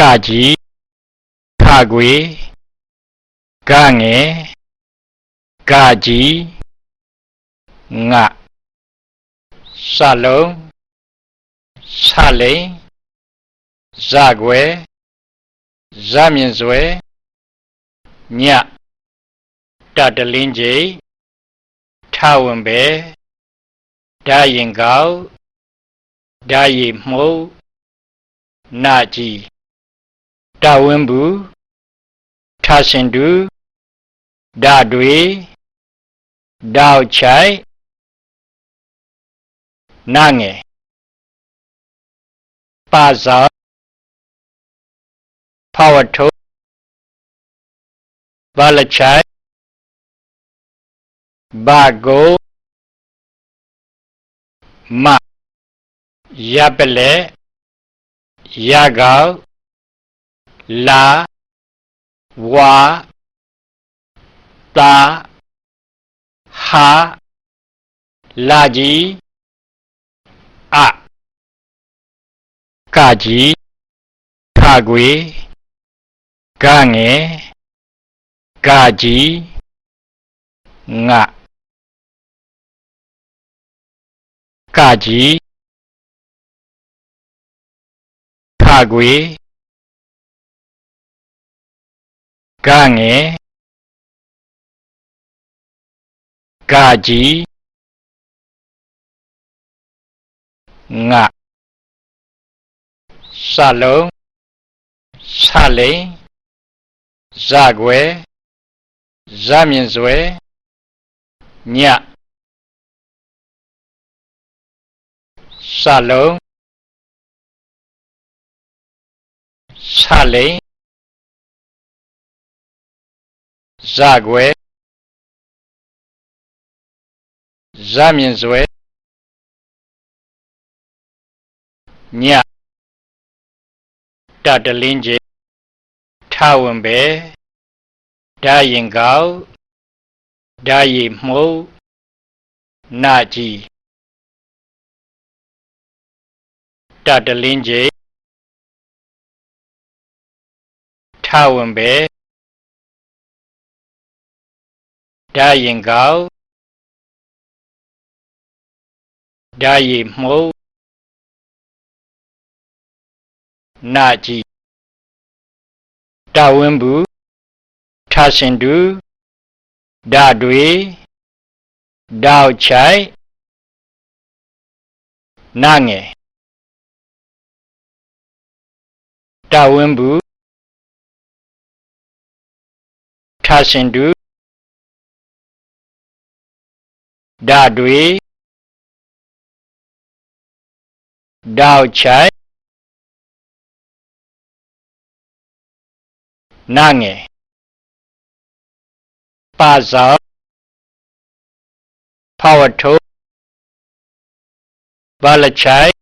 ကကြီးခခွေကငယ်ကကြီးငါစလုံးဆလိန်ဇကွယ်ဇမြင့်စွဲညတတလင်းကြီးထဝင်ပဲဓာရင်ကောက်ဓာရီမှုတ်နာကြီး တဝင်းဘူးထရှင်တူဓာတွေတောက်ချိုက်နာငယ်ပါဇာဖဝထုဘာလချိုက်ဘာကိုမရပလေရကောက် လာဝါတာဟာလာကြီးအကကြီးခခွေကငယ်ကကြီးငါကကြီးခခွေ ကငယ်ကကြီးငါစလုံးဆလိန်ဇကွယ်ဇမြင့်စွဲညစလုံးဆလိန် ဇကွယ်ဇမြင့်စွဲညတတလင်းကြီးထဝင်ပဲဓာရင်ကောက်ဓာရီမှုတ်နာကြီးတတလင်းကြီးထဝင်ပဲ ဓာရင်ကောက်ဓာရီမှုတ်နာကြီးတဝင်းဘူးထရှင်တူဓာတွေတောက်ချိုက်နာငယ်တဝင်းဘူးထရှင်တူ ဓာတွေတောက်ချိုက်နာငယ်ပါဇာဖဝထုဘာလချိုင်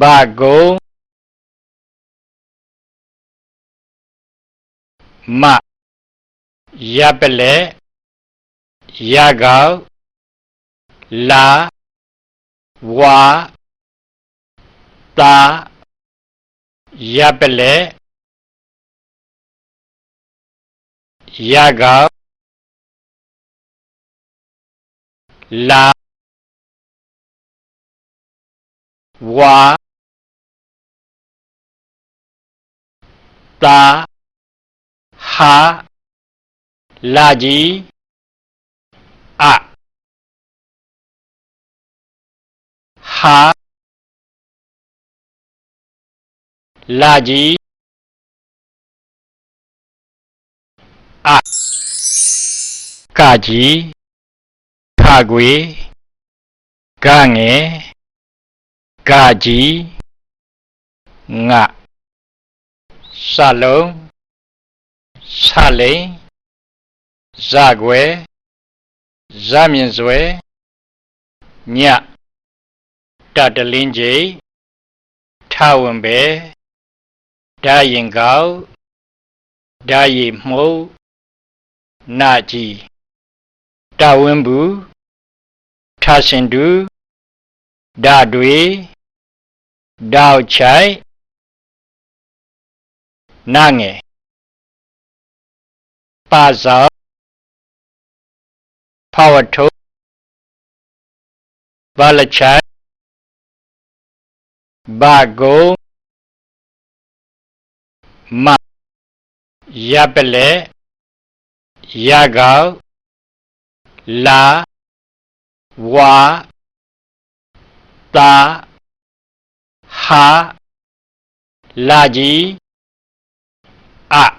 ဘာကိုမပါဇာဖဝထုဘာလချိုင် ဘာကိုမရပလေရကောက် အဟာလာကြီးအကကြီးခခွေကငယ်ကကြီးငါစလုံးဆလိန်ဇကွယ်ဇမြင်စွဲညတတလင်းကြီးထဝင်ပဲဓာရင်ကောက်ဓာရီမှုတ် နာကြီးတဝင်းဘူးထရှင်တူဓာတွေဓာတ်ချိုက်နာငယ်ပါဇောဖောဝထုဘာလချိုက်ဘာကုံမရပလေ ရကောက်လာဝါတာဟာလာကြီးအ